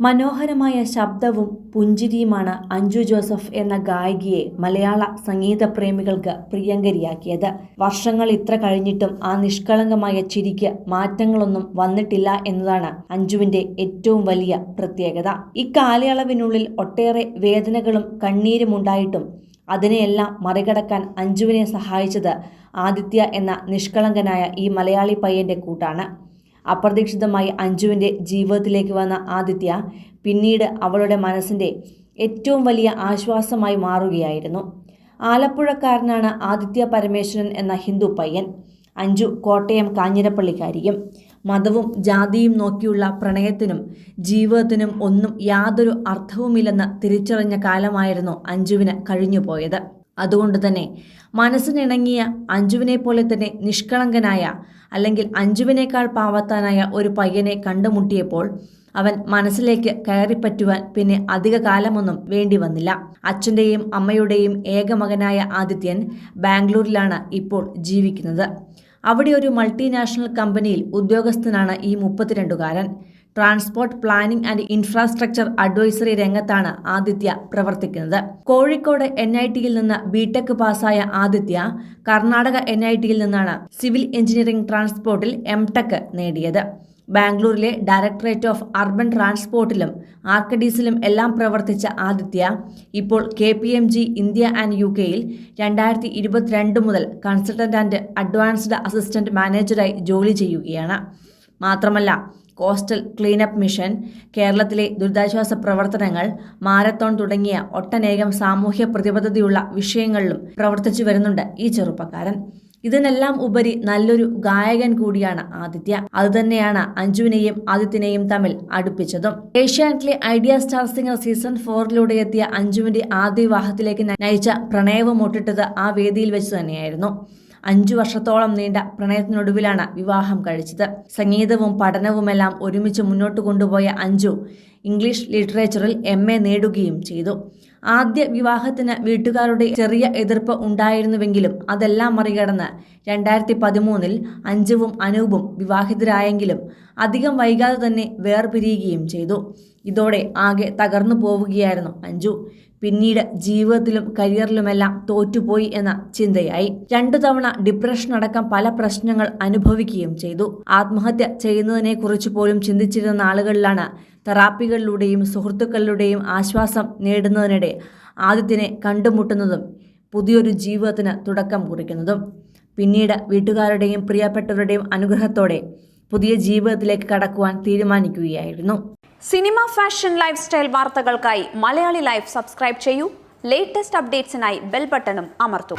മനോഹരമായ ശബ്ദവും പുഞ്ചിരിയുമാണ് അഞ്ജു ജോസഫ് എന്ന ഗായികയെ മലയാള സംഗീത പ്രേമികൾക്ക് പ്രിയങ്കരിയാക്കിയത്. വർഷങ്ങൾ ഇത്ര കഴിഞ്ഞിട്ടും ആ നിഷ്കളങ്കമായ ചിരിക്ക് മാറ്റങ്ങളൊന്നും വന്നിട്ടില്ല എന്നതാണ് അഞ്ജുവിന്റെ ഏറ്റവും വലിയ പ്രത്യേകത. ഇക്കാലയളവിനുള്ളിൽ ഒട്ടേറെ വേദനകളും കണ്ണീരും ഉണ്ടായിട്ടും അതിനെയെല്ലാം മറികടക്കാൻ അഞ്ജുവിനെ സഹായിച്ചത് ആദിത്യ എന്ന നിഷ്കളങ്കനായ ഈ മലയാളി പയ്യന്റെ കൂട്ടാണ്. അപ്രതീക്ഷിതമായി അഞ്ജുവിന്റെ ജീവിതത്തിലേക്ക് വന്ന ആദിത്യ പിന്നീട് അവളുടെ മനസ്സിന്റെ ഏറ്റവും വലിയ ആശ്വാസമായി മാറുകയായിരുന്നു. ആലപ്പുഴക്കാരനാണ് ആദിത്യ പരമേശ്വരൻ എന്ന ഹിന്ദു പയ്യൻ. അഞ്ജു കോട്ടയം കാഞ്ഞിരപ്പള്ളിക്കാരിയും മതവും ജാതിയും നോക്കിയുള്ള പ്രണയത്തിനും ജീവിതത്തിനും ഒന്നും യാതൊരു അർത്ഥവുമില്ലെന്ന് തിരിച്ചറിഞ്ഞ കാലമായിരുന്നു അഞ്ജുവിന് കഴിഞ്ഞുപോയത്. അതുകൊണ്ട് തന്നെ മനസ്സിനിണങ്ങിയ അഞ്ജുവിനെ പോലെ തന്നെ നിഷ്കളങ്കനായ അല്ലെങ്കിൽ അഞ്ജുവിനേക്കാൾ പാവത്താനായ ഒരു പയ്യനെ കണ്ടുമുട്ടിയപ്പോൾ അവൻ മനസ്സിലേക്ക് കയറിപ്പറ്റുവാൻ പിന്നെ അധിക കാലമൊന്നും വേണ്ടി വന്നില്ല. അച്ഛന്റെയും അമ്മയുടെയും ഏക മകനായ ആദിത്യൻ ബാംഗ്ലൂരിലാണ് ഇപ്പോൾ ജീവിക്കുന്നത്. അവിടെ ഒരു മൾട്ടിനാഷണൽ കമ്പനിയിൽ ഉദ്യോഗസ്ഥനാണ് ഈ മുപ്പത്തിരണ്ടുകാരൻ. Transport planning and infrastructure advisory രംഗത്താണ് Aditya പ്രവർത്തിക്കുന്നത്. കോഴിക്കോട് എൻ ഐ ടിയിൽ നിന്ന് ബിടെക് പാസ്സായ ആദിത്യ കർണാടക എൻ ഐ ടിയിൽ നിന്നാണ് സിവിൽ എഞ്ചിനീയറിംഗ് ട്രാൻസ്പോർട്ടിൽ എം ടെക് നേടിയത്. ബാംഗ്ലൂരിലെ ഡയറക്ടറേറ്റ് ഓഫ് അർബൻ ട്രാൻസ്പോർട്ടിലും ആർക്കഡീസിലും എല്ലാം പ്രവർത്തിച്ച ആദിത്യ ഇപ്പോൾ K P M G India and U കെയിൽ രണ്ടായിരത്തി ഇരുപത്തിരണ്ട് മുതൽ കൺസൾട്ടന്റ് ആൻഡ് അഡ്വാൻസ്ഡ് അസിസ്റ്റന്റ് മാനേജറായി ജോലി ചെയ്യുകയാണ്. മാത്രമല്ല കോസ്റ്റൽ ക്ലീനപ്പ് മിഷൻ കേരളത്തിലെ ദുരിതാശ്വാസ പ്രവർത്തനങ്ങൾ മാരത്തോൺ തുടങ്ങിയ ഒട്ടനേകം സാമൂഹ്യ പ്രതിബദ്ധതയുള്ള വിഷയങ്ങളിലും പ്രവർത്തിച്ചു വരുന്നുണ്ട് ഈ ചെറുപ്പക്കാരൻ. ഇതിനെല്ലാം ഉപരി നല്ലൊരു ഗായകൻ കൂടിയാണ് ആദിത്യ. അതുതന്നെയാണ് അഞ്ജുവിനെയും ആദിത്യനെയും തമ്മിൽ അടുപ്പിച്ചതും. ഏഷ്യാനെറ്റിലെ ഐഡിയ സ്റ്റാർ സിംഗർ സീസൺ ഫോറിലൂടെ എത്തിയ അഞ്ജുവിന്റെ ആദ്യ വിവാഹത്തിലേക്ക് നയിച്ച പ്രണയവും ഒട്ടിട്ടത് ആ വേദിയിൽ വെച്ച് തന്നെയായിരുന്നു. അഞ്ചു വർഷത്തോളം നീണ്ട പ്രണയത്തിനൊടുവിലാണ് വിവാഹം കഴിച്ചത്. സംഗീതവും പഠനവുമെല്ലാം ഒരുമിച്ച് മുന്നോട്ട് കൊണ്ടുപോയ അഞ്ജു ഇംഗ്ലീഷ് ലിറ്ററേച്ചറിൽ എം എ നേടുകയും ചെയ്തു. ആദ്യ വിവാഹത്തിന് വീട്ടുകാരുടെ ചെറിയ എതിർപ്പ് ഉണ്ടായിരുന്നുവെങ്കിലും അതെല്ലാം മറികടന്ന് രണ്ടായിരത്തി പതിമൂന്നിൽ അഞ്ജുവും അനൂപും വിവാഹിതരായെങ്കിലും അധികം വൈകാതെ തന്നെ വേർപിരിയുകയും ചെയ്തു. ഇതോടെ ആകെ തകർന്നു പോവുകയായിരുന്നു അഞ്ജു. പിന്നീട് ജീവിതത്തിലും കരിയറിലുമെല്ലാം തോറ്റുപോയി എന്ന ചിന്തയായി. രണ്ടു തവണ ഡിപ്രഷൻ അടക്കം പല പ്രശ്നങ്ങൾ അനുഭവിക്കുകയും ചെയ്തു. ആത്മഹത്യ ചെയ്യുന്നതിനെ കുറിച്ച് പോലും ചിന്തിച്ചിരുന്ന ആളുകളിലാണ് തെറാപ്പികളിലൂടെയും സുഹൃത്തുക്കളിലൂടെയും ആശ്വാസം നേടുന്നതിനിടെ ആദ്യത്തിനെ കണ്ടുമുട്ടുന്നതും പുതിയൊരു ജീവിതത്തിന് തുടക്കം കുറിക്കുന്നതും. പിന്നീട് വീട്ടുകാരുടെയും പ്രിയപ്പെട്ടവരുടെയും അനുഗ്രഹത്തോടെ പുതിയ ജീവിതത്തിലേക്ക് കടക്കുവാൻ തീരുമാനിക്കുകയായിരുന്നു. സിനിമ ഫാഷൻ ലൈഫ് സ്റ്റൈൽ വാർത്തകൾക്കായി മലയാളി ലൈഫ് സബ്സ്ക്രൈബ് ചെയ്യൂ. ലേറ്റസ്റ്റ് അപ്ഡേറ്റ്സിനായി ബെൽ ബട്ടണും അമർത്തൂ.